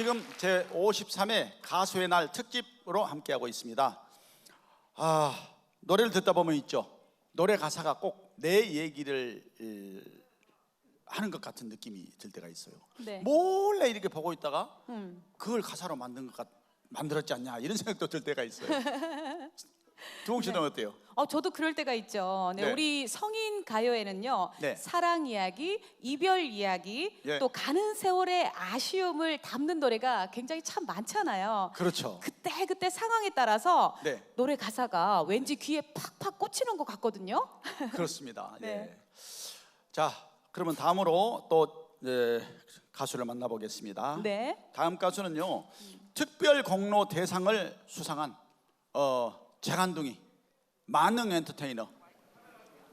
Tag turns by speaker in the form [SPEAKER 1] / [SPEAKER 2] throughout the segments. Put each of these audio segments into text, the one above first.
[SPEAKER 1] 지금 제 53회 가수의 날 특집으로 함께하고 있습니다. 아 노래를 듣다 보면 있죠. 노래 가사가 꼭 내 얘기를 에, 하는 것 같은 느낌이 들 때가 있어요.
[SPEAKER 2] 네.
[SPEAKER 1] 몰래 이렇게 보고 있다가
[SPEAKER 2] 음.
[SPEAKER 1] 그걸 가사로 만든 것 같, 만들었지 않냐 이런 생각도 들 때가 있어요. 두홍 씨는 어때요?
[SPEAKER 2] 어, 저도 그럴 때가 있죠. 네,
[SPEAKER 1] 네.
[SPEAKER 2] 우리 성인 가요에는요,
[SPEAKER 1] 네.
[SPEAKER 2] 사랑 이야기, 이별 이야기,
[SPEAKER 1] 예.
[SPEAKER 2] 또 가는 세월의 아쉬움을 담는 노래가 굉장히 참 많잖아요.
[SPEAKER 1] 그렇죠.
[SPEAKER 2] 그때 그때 상황에 따라서
[SPEAKER 1] 네.
[SPEAKER 2] 노래 가사가 왠지 귀에 팍팍 꽂히는 것 같거든요.
[SPEAKER 1] 그렇습니다.
[SPEAKER 2] 네.
[SPEAKER 1] 예. 자, 그러면 다음으로 또 예, 가수를 만나보겠습니다.
[SPEAKER 2] 네.
[SPEAKER 1] 다음 가수는요 특별 공로 대상을 수상한 어, 재간둥이 만능 엔터테이너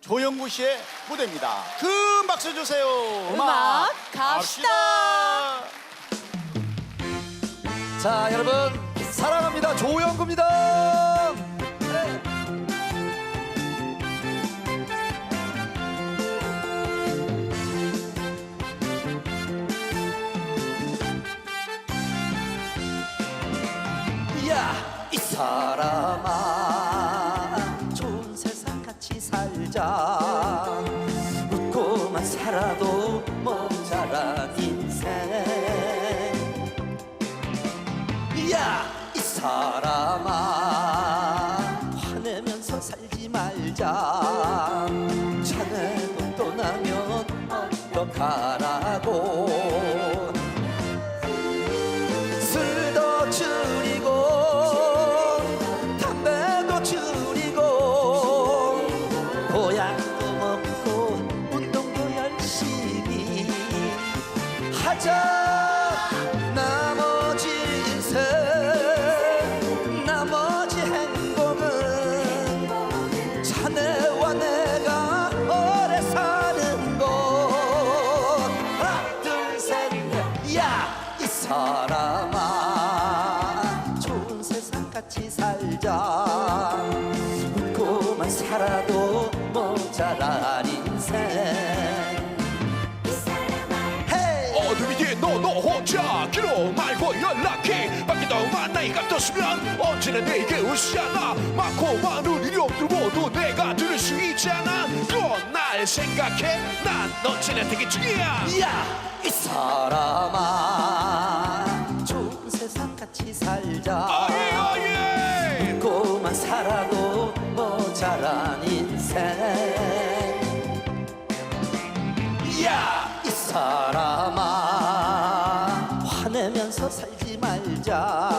[SPEAKER 1] 조영구 씨의 무대입니다. 큰 박수 주세요.
[SPEAKER 2] 음악 갑시다.
[SPEAKER 3] 자 여러분 사랑합니다 조영구입니다 네. 야 이 사람아 웃고만 살아도 모자란 인생. 야, 이 사람아 화내면서 살지 말자. 자네도 떠나면 어떡하라 하자 나머지 인생 나머지 행복은 자네와 내가 오래 사는 곳. 하나 둘셋야이 사람아 좋은 세상 같이 살자 자
[SPEAKER 4] 길어 말고 연락해. 밖에 너만 나이가 떴으면 언제나 내게 오시잖아 많고 많은 이력들 모두 내가 들을 수 있잖아. 그건 날 생각해. 난 언제나 되게 중요야.
[SPEAKER 3] 야, 이 사람아. 좋은 세상 같이 살자.
[SPEAKER 4] 아예 아예.
[SPEAKER 3] 웃고만 살아도 모자란 인생. 야, 이 사람아 살지 말자